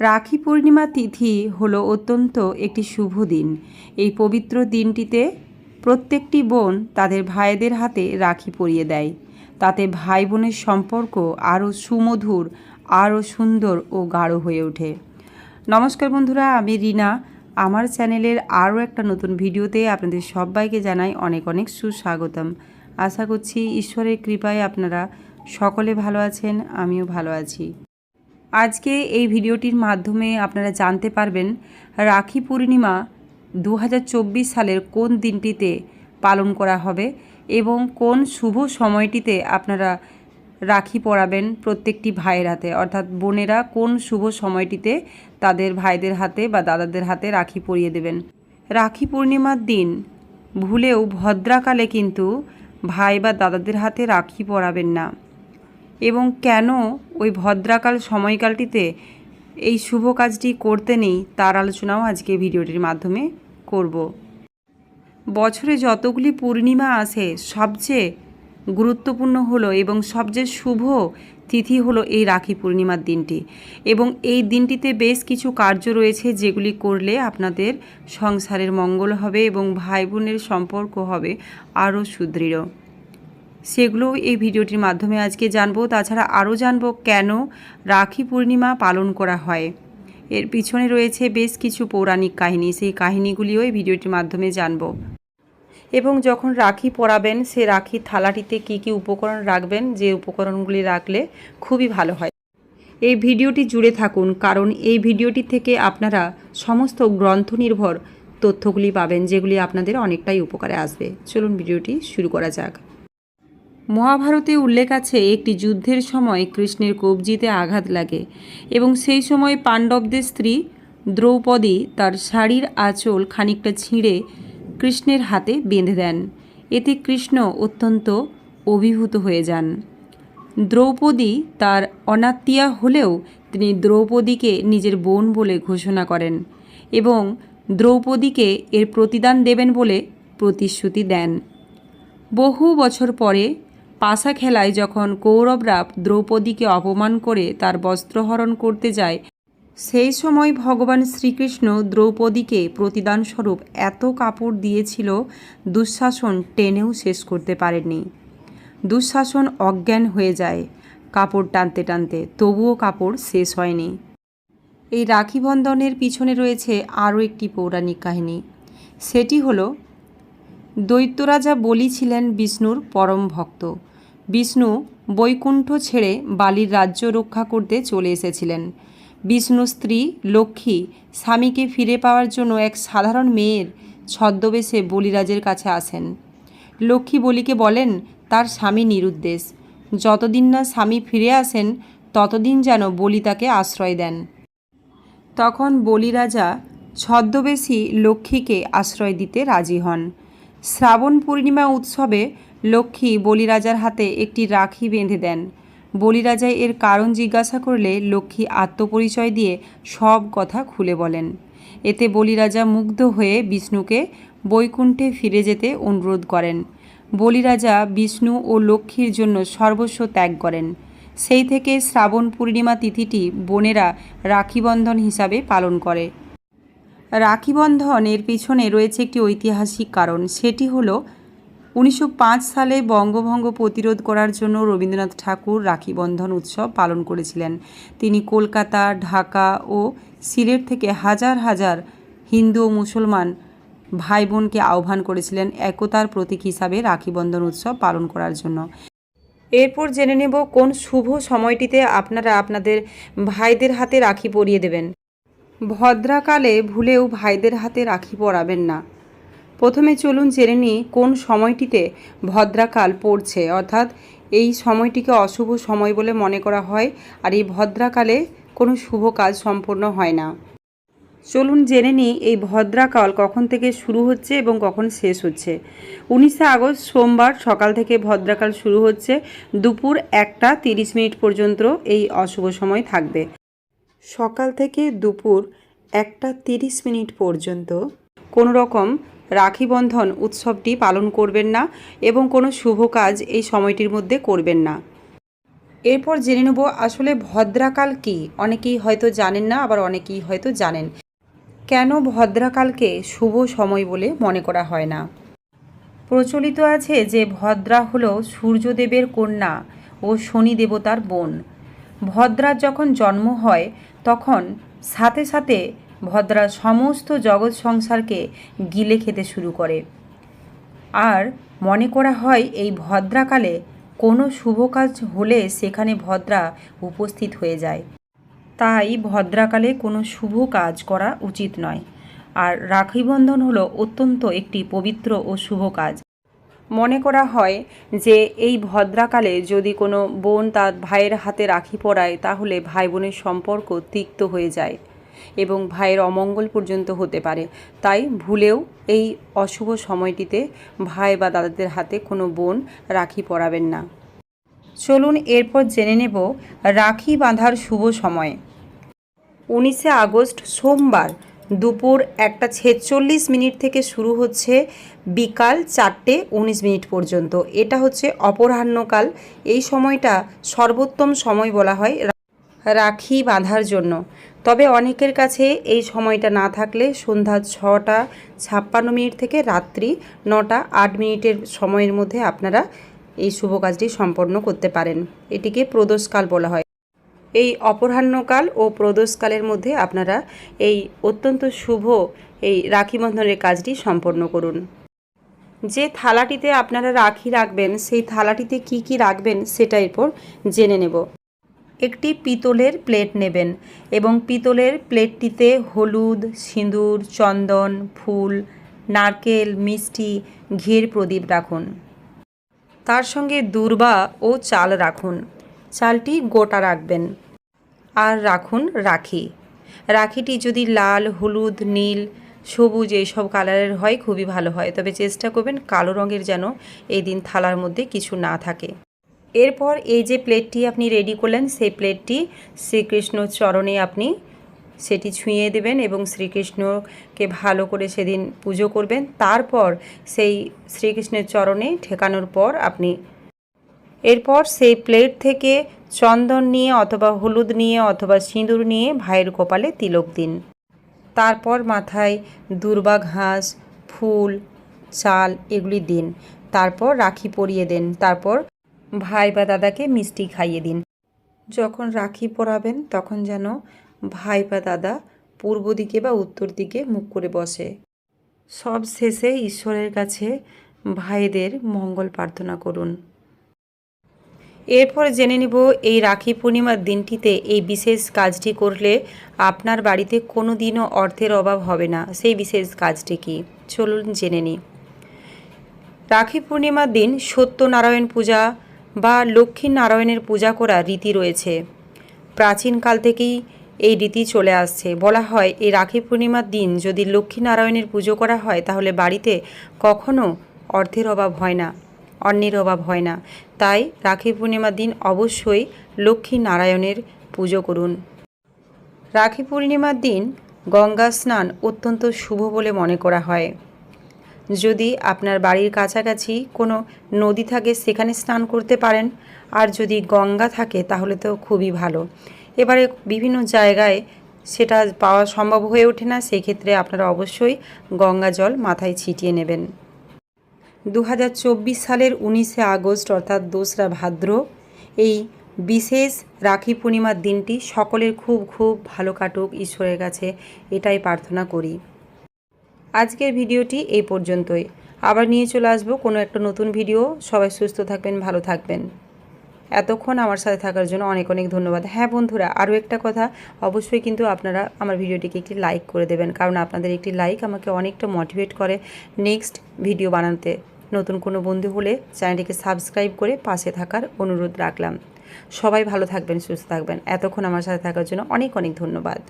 রাখি পূর্ণিমা তিথি হলো অত্যন্ত একটি শুভ দিন। এই পবিত্র দিনটিতে প্রত্যেকটি বোন তাদের ভাইদের হাতে রাখি পরিয়ে দেয়। তাতে ভাই বোনের সম্পর্ক আরও সুমধুর, আরও সুন্দর ও গাঢ় হয়ে ওঠে। নমস্কার বন্ধুরা, আমি রিনা। আমার চ্যানেলের আরও একটা নতুন ভিডিওতে আপনাদের সবাইকে জানাই অনেক অনেক সুস্বাগতম। আশা করছি ঈশ্বরের কৃপায় আপনারা সকলে ভালো আছেন, আমিও ভালো আছি। আজকে এই ভিডিওটির মাধ্যমে আপনারা জানতে পারবেন রাখি পূর্ণিমা দু হাজার চব্বিশ সালের কোন দিনটিতে পালন করা হবে এবং কোন শুভ সময়টিতে আপনারা রাখি পরাবেন প্রত্যেকটি ভাইয়ের হাতে। অর্থাৎ বোনেরা কোন শুভ সময়টিতে তাদের ভাইদের হাতে বা দাদাদের হাতে রাখি পরিয়ে দেবেন। রাখি পূর্ণিমার দিন ভুলেও ভদ্রাকালে কিন্তু ভাই বা দাদাদের হাতে রাখি পরাবেন না। এবং কেন ওই ভদ্রাকাল সময়কালটিতে এই শুভ কাজটি করতে নেই তার আলোচনাও আজকে ভিডিওটির মাধ্যমে করব। বছরে যতগুলি পূর্ণিমা আসে, সবচেয়ে গুরুত্বপূর্ণ হলো এবং সবচেয়ে শুভ তিথি হলো এই রাখি পূর্ণিমার দিনটি। এবং এই দিনটিতে বেশ কিছু কার্য রয়েছে যেগুলি করলে আপনাদের সংসারের মঙ্গল হবে এবং ভাই বোনের সম্পর্ক হবে আরও সুদৃঢ়। সেগুলোও এই ভিডিওটির মাধ্যমে আজকে জানব। তাছাড়া আরও জানব কেন রাখি পূর্ণিমা পালন করা হয়। এর পিছনে রয়েছে বেশ কিছু পৌরাণিক কাহিনী, সেই কাহিনীগুলিও এই ভিডিওটির মাধ্যমে জানব। এবং যখন রাখি পরাবেন, সে রাখির থালাটিতে কি কি উপকরণ রাখবেন, যে উপকরণগুলি রাখলে খুবই ভালো হয়। এই ভিডিওটি জুড়ে থাকুন, কারণ এই ভিডিওটি থেকে আপনারা সমস্ত গ্রন্থ নির্ভর তথ্যগুলি পাবেন, যেগুলি আপনাদের অনেকটাই উপকারে আসবে। চলুন ভিডিওটি শুরু করা যাক। মহাভারতে উল্লেখ আছে, একটি যুদ্ধের সময় কৃষ্ণের কবজিতে আঘাত লাগে এবং সেই সময় পাণ্ডবদের স্ত্রী দ্রৌপদী তার শাড়ির আঁচল খানিকটা ছিঁড়ে কৃষ্ণের হাতে বেঁধে দেন। এতে কৃষ্ণ অত্যন্ত অভিভূত হয়ে যান। দ্রৌপদী তার অনাত্মীয়া হলেও তিনি দ্রৌপদীকে নিজের বোন বলে ঘোষণা করেন এবং দ্রৌপদীকে এর প্রতিদান দেবেন বলে প্রতিশ্রুতি দেন। বহু বছর পরে পাশা খেলায় যখন কৌরবরা দ্রৌপদীকে অপমান করে তার বস্ত্রহরণ করতে যায়, সেই সময় ভগবান শ্রীকৃষ্ণ দ্রৌপদীকে প্রতিদানস্বরূপ এত কাপড় দিয়েছিল, দুঃশাসন টেনেও শেষ করতে পারেননি। দুঃশাসন অজ্ঞান হয়ে যায়, কাপড় টানতে টানতে তবুও কাপড় শেষ হয়নি। এই রাখি বন্ধনের পিছনে রয়েছে আরও একটি পৌরাণিক কাহিনী। সেটি হলো, দৈত্যরাজা বলি ছিলেন বিষ্ণুর পরম ভক্ত। বিষ্ণু বৈকুণ্ঠ ছেড়ে বালির রাজ্য রক্ষা করতে চলে এসেছিলেন। বিষ্ণু স্ত্রী লক্ষ্মী স্বামীকে ফিরে পাওয়ার জন্য এক সাধারণ মেয়ের ছদ্মবেশে বলিরাজের কাছে আসেন। লক্ষ্মী বলিকে বলেন, তার স্বামী নিরুদ্দেশ। যতদিন না স্বামী ফিরে আসেন, ততদিন যেন বলি তাকে আশ্রয় দেন। তখন বলিরাজা ছদ্মবেশী লক্ষ্মীকে আশ্রয় দিতে রাজি হন। শ্রাবণ পূর্ণিমা উৎসবে লক্ষ্মী বলিরাজার হাতে একটি রাখি বেঁধে দেন। বলিরাজা এর কারণ জিজ্ঞাসা করলে লক্ষ্মী আত্মপরিচয় দিয়ে সব কথা খুলে বলেন। এতে বলিরাজা মুগ্ধ হয়ে বিষ্ণুকে বৈকুণ্ঠে ফিরে যেতে অনুরোধ করেন। বলিরাজা বিষ্ণু ও লক্ষ্মীর জন্য সর্বস্ব ত্যাগ করেন। সেই থেকে শ্রাবণ পূর্ণিমা তিথিটি বোনেরা রাখিবন্ধন হিসাবে পালন করে। রাখিবন্ধন এর পিছনে রয়েছে একটি ঐতিহাসিক কারণ। সেটি হলো উনিশশো পাঁচ সালে বঙ্গভঙ্গ প্রতিরোধ করার জন্য রবীন্দ্রনাথ ঠাকুর রাখিবন্ধন উৎসব পালন করেছিলেন। তিনি কলকাতা, ঢাকা ও সিলেট থেকে হাজার হাজার হিন্দু ও মুসলমান ভাই বোনকে আহ্বান করেছিলেন একতার প্রতীক হিসাবে রাখিবন্ধন উৎসব পালন করার জন্য। এরপর জেনে নেব কোন শুভ সময়টিতে আপনারা আপনাদের ভাইদের হাতে রাখি পরিয়ে দেবেন। ভদ্রাকালে ভুলেও ভাইদের হাতে রাখি পরাবেন না। প্রথমে চলুন জেনে নিই কোন সময়টিতে ভদ্রাকাল পড়ছে। অর্থাৎ এই সময়টিকে অশুভ সময় বলে মনে করা হয়, আর এই ভদ্রাকালে কোনো শুভ কাজ সম্পূর্ণ হয় না। চলুন জেনে নিই এই ভদ্রাকাল কখন থেকে শুরু হচ্ছে এবং কখন শেষ হচ্ছে। উনিশে আগস্ট সোমবার সকাল থেকে ভদ্রাকাল শুরু হচ্ছে। দুপুর একটা তিরিশ মিনিট পর্যন্ত এই অশুভ সময় থাকবে। সকাল থেকে দুপুর একটা তিরিশ মিনিট পর্যন্ত কোনো রকম রাখি বন্ধন উৎসবটি পালন করবেন না এবং কোনো শুভ কাজ এই সময়টির মধ্যে করবেন না। এরপর জেনে নেব আসলে ভদ্রাকাল কি? অনেকেই হয়তো জানেন না, আবার অনেকেই হয়তো জানেন। কেন ভদ্রাকালকে শুভ সময় বলে মনে করা হয় না? প্রচলিত আছে যে ভদ্রা হল সূর্যদেবের কন্যা ও শনি দেবতার বোন। ভদ্রার যখন জন্ম হয়, তখন সাথে সাথে ভদ্রা সমস্ত জগৎ সংসারকে গিলে খেতে শুরু করে। আর মনে করা হয় এই ভদ্রাকালে কোনো শুভ কাজ হলে সেখানে ভদ্রা উপস্থিত হয়ে যায়। তাই ভদ্রাকালে কোনো শুভ কাজ করা উচিত নয়। আর রাখি বন্ধন হলো অত্যন্ত একটি পবিত্র ও শুভ কাজ। মনে করা হয় যে এই ভদ্রাকালে যদি কোনো বোন তার ভাইয়ের হাতে রাখি পরায়, তাহলে ভাই বোনের সম্পর্ক তিক্ত হয়ে যায়। এবং ভাইয়ের অমঙ্গল পর্যন্ত হতে পারে। তাই ভুলেও এই অশুভ সময়টিতে ভাই বা দাদাদের হাতে কোনো বোন রাখি পরাবেন না। চলুন এরপর জেনে নেব রাখি বাঁধার শুভ সময়। উনিশে আগস্ট সোমবার দুপুর একটা ছেচল্লিশ মিনিট থেকে শুরু হচ্ছে বিকাল চারটে উনিশ মিনিট পর্যন্ত। এটা হচ্ছে অপরাহ্নকাল। এই সময়টা সর্বোত্তম সময় বলা হয় রাখি বাঁধার জন্য। তবে অনেকের কাছে এই সময়টা না থাকলে সন্ধ্যা ছটা ছাপ্পান্ন মিনিট থেকে রাত্রি নটা আট মিনিটের সময়ের মধ্যে আপনারা এই শুভ কাজটি সম্পন্ন করতে পারেন। এটিকে প্রদোষকাল বলা হয়। এই অপরাহ্নকাল ও প্রদোষকালের মধ্যে আপনারা এই অত্যন্ত শুভ এই রাখি বন্ধনের কাজটি সম্পন্ন করুন। যে থালাটিতে আপনারা রাখি রাখবেন, সেই থালাটিতে কি কি রাখবেন, সেটা এরপর জেনে নেব। একটি পিতলের প্লেট নেবেন এবং পিতলের প্লেটটিতে হলুদ, সিঁদুর, চন্দন, ফুল, নারকেল, মিষ্টি, ঘির প্রদীপ রাখুন। তার সঙ্গে দূর্বা ও চাল রাখুন। চালটি গোটা রাখবেন। আর রাখুন রাখি। রাখিটি যদি লাল, হলুদ, নীল, সবুজ এইসব কালারের হয়, খুবই ভালো হয়। তবে চেষ্টা করবেন কালো রঙের যেন এই দিন থালার মধ্যে কিছু না থাকে। এরপর এই যে প্লেটটি আপনি রেডি করলেন, সেই প্লেটটি শ্রীকৃষ্ণ চরণে আপনি সেটি ছুঁয়ে দেবেন এবং শ্রীকৃষ্ণকে ভালো করে সেদিন পুজো করবেন। তারপর সেই শ্রীকৃষ্ণের চরণে ঠেকানোর পর আপনি এরপর সেই প্লেট থেকে চন্দন নিয়ে অথবা হলুদ নিয়ে অথবা সিঁদুর নিয়ে ভাইয়ের কপালে তিলক দিন। তারপর মাথায় দুর্বা ঘাস, ফুল, চাল এগুলি দিন। তারপর রাখি পরিয়ে দেন। তারপর ভাই বা দাদাকে মিষ্টি খাইয়ে দিন। যখন রাখি পরাবেন, তখন যেন ভাই বা দাদা পূর্ব দিকে বা উত্তর দিকে মুখ করে বসে। সব শেষে ঈশ্বরের কাছে ভাইদের মঙ্গল প্রার্থনা করুন। এরপর জেনে নিব এই রাখি পূর্ণিমার দিনটিতে এই বিশেষ কাজটি করলে আপনার বাড়িতে কোনো দিনও অর্থের অভাব হবে না। সেই বিশেষ কাজটি কি? চলুন জেনে নিই। রাখি পূর্ণিমার দিন সত্যনারায়ণ পূজা বা লক্ষ্মী নারায়ণের পূজা করা রীতি রয়েছে। প্রাচীনকাল থেকেই এই রীতি চলে আসছে। বলা হয়, এই রাখি পূর্ণিমার দিন যদি লক্ষ্মী নারায়ণের পুজো করা হয়, তাহলে বাড়িতে কখনো অর্থের অভাব হয় না অন্যের অভাব হয় না। তাই রাখি পূর্ণিমার দিন অবশ্যই লক্ষ্মী নারায়ণের পুজো করুন। রাখি পূর্ণিমার দিন গঙ্গা স্নান অত্যন্ত শুভ বলে মনে করা হয়। যদি আপনার বাড়ির কাছাকাছি কোনো নদী থাকে, সেখানে স্নান করতে পারেন। আর যদি গঙ্গা থাকে, তাহলে তো খুবই ভালো। এবারে বিভিন্ন জায়গায় সেটা পাওয়া সম্ভব হয়ে ওঠে না, সেক্ষেত্রে আপনারা অবশ্যই গঙ্গা জল মাথায় ছিটিয়ে নেবেন। দু হাজার চব্বিশ সালের উনিশে আগস্ট, অর্থাৎ দোসরা ভাদ্র, এই বিশেষ রাখি পূর্ণিমার দিনটি সকলের খুব খুব ভালো কাটুক, ঈশ্বরের কাছে এটাই প্রার্থনা করি। আজকের ভিডিওটি এই পর্যন্তই। আবার নিয়ে চলে আসব কোনো একটা নতুন ভিডিও। সবাই সুস্থ থাকবেন, ভালো থাকবেন। এতক্ষণ আমার সাথে থাকার জন্য অনেক অনেক ধন্যবাদ। হ্যাঁ বন্ধুরা, আরও একটা কথা, অবশ্যই কিন্তু আপনারা আমার ভিডিওটিকে একটি লাইক করে দেবেন। কারণ আপনাদের একটি লাইক আমাকে অনেকটা মোটিভেট করে নেক্সট ভিডিও বানাতে। নতুন কোনো বন্ধু হলে চ্যানেলটিকে সাবস্ক্রাইব করে পাশে থাকার অনুরোধ রাখলাম। সবাই ভালো থাকবেন, সুস্থ থাকবেন। এতক্ষণ আমার সাথে থাকার জন্য অনেক অনেক ধন্যবাদ।